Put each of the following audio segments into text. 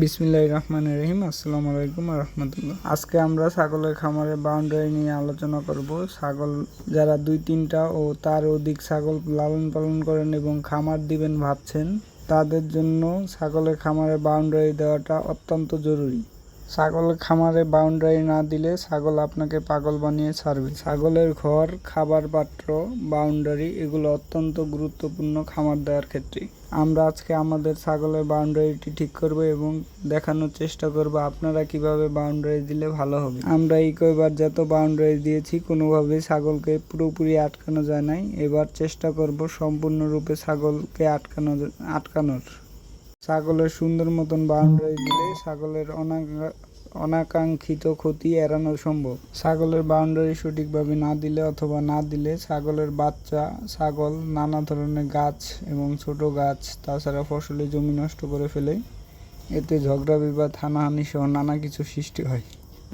বিসমিল্লাহ রহমান রহিম, আসসালামু আলাইকুম রহমতুল্লাহ। আজকে আমরা ছাগলের খামারের বাউন্ডারি নিয়ে আলোচনা করব। ছাগল যারা দুই, তিনটা ও তার অধিক ছাগল লালন পালন করেন এবং খামার দিবেন ভাবছেন, তাদের জন্য ছাগলের খামারে বাউন্ডারি দেওয়াটা অত্যন্ত জরুরি। ছাগলের খামারে বাউন্ডারি না দিলে ছাগল আপনাকে পাগল বানিয়ে ছাড়বে। ছাগলের ঘর, খাবার পাত্র বাউন্ডারি এগুলো অত্যন্ত গুরুত্বপূর্ণ খামার দেওয়ার ক্ষেত্রে। আমরা আজকে আমাদের ছাগলের বাউন্ডারিটি ঠিক করব এবং দেখানোর চেষ্টা করব আপনারা কীভাবে বাউন্ডারি দিলে ভালো হবে। আমরা এই যত বাউন্ডারি দিয়েছি কোনোভাবে ছাগলকে পুরোপুরি আটকানো যায় নাই। এবার চেষ্টা করব সম্পূর্ণরূপে ছাগলকে আটকানো আটকানোর। ছাগলের সুন্দর মতন বাউন্ডারি দিলে ছাগলের অনাকা- অনাকাঙ্ক্ষিত ক্ষতি এড়ানো সম্ভব। ছাগলের বাউন্ডারি সঠিকভাবে না দিলে অথবা না দিলে ছাগলের বাচ্চা, ছাগল, নানা ধরনের গাছ এবং ছোট গাছ, তাছাড়া ফসলি জমি নষ্ট করে ফেলে, এতে ঝগড়া, বিবাদ, হানাহানি সহ নানা কিছু সৃষ্টি হয়।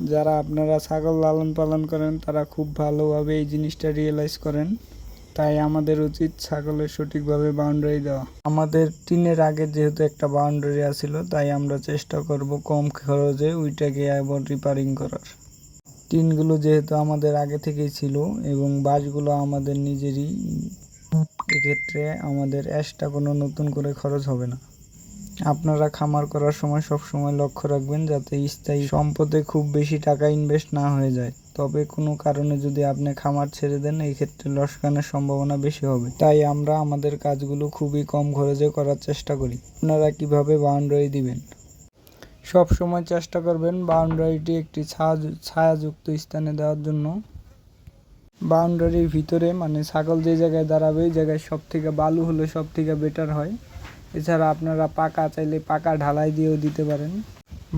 যারা আপনারা ছাগল লালন পালন করেন, তারা খুব ভালোভাবে এই জিনিসটা রিয়েলাইজ করেন। তাই আমাদের উচিত ছাগলের সঠিকভাবে বাউন্ডারি দেওয়া। আমাদের টিনের আগে যেহেতু একটা বাউন্ডারি আছিল, তাই আমরা চেষ্টা করব কম খরচে ওইটাকে আবার রিপারিং করার। টিনগুলো যেহেতু আমাদের আগে থেকেই ছিল এবং বাঁশগুলো আমাদের নিজেরই, এক্ষেত্রে আমাদের অ্যাশটা কোনো নতুন করে খরচ হবে না। আপনারা খামার করার সময় সব সময় লক্ষ্য রাখবেন যাতে স্থায়ী সম্পদে খুব বেশি টাকা ইনভেস্ট না হয়ে যায়। তবে কোনো কারণে যদি আপনি খামার ছেড়ে দেন, এই ক্ষেত্রে লসকানের সম্ভাবনা বেশি হবে। তাই আমরা আমাদের কাজগুলো খুবই কম খরচে করার চেষ্টা করি। আপনারা কীভাবে বাউন্ডারি দিবেন? সব সময় চেষ্টা করবেন বাউন্ডারিটি একটি ছায়া ছায়াযুক্ত স্থানে দেওয়ার জন্য। বাউন্ডারির ভিতরে মানে ছাগল যে জায়গায় দাঁড়াবে, ওই জায়গায় সব থেকে বালু হলে সব থেকে বেটার হয়। এছাড়া আপনারা পাকা চাইলে পাকা ঢালাই দিয়েও দিতে পারেন।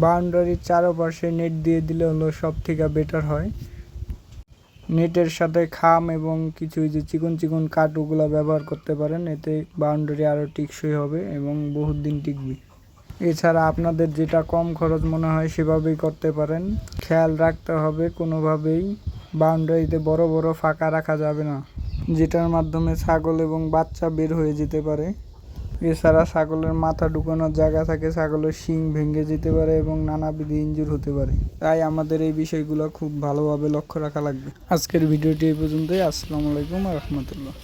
বাউন্ডারির চারপাশে নেট দিয়ে দিলে হলো সব থেকে বেটার হয়। নেটের সাথে খাম এবং কিছু যে চিকন চিকন কাঠ ওগুলো ব্যবহার করতে পারেন, এতে বাউন্ডারি আরও টিকসই হবে এবং বহুত দিন টিকবে। এছাড়া আপনাদের যেটা কম খরচ মনে হয় সেভাবেই করতে পারেন। খেয়াল রাখতে হবে কোনোভাবেই বাউন্ডারিতে বড় বড় ফাঁকা রাখা যাবে না, যেটার মাধ্যমে ছাগল এবং বাচ্চা বের হয়ে যেতে পারে। এছাড়া ছাগলের মাথা ঢুকানোর জায়গা থাকে, ছাগলের শিং ভেঙে যেতে পারে এবং নানাবিধি ইঞ্জুর হতে পারে। তাই আমাদের এই বিষয়গুলো খুব ভালোভাবে লক্ষ্য রাখা লাগবে। আজকের ভিডিওটি এই পর্যন্তই। আসসালামু আলাইকুম রহমতুল্লাহ।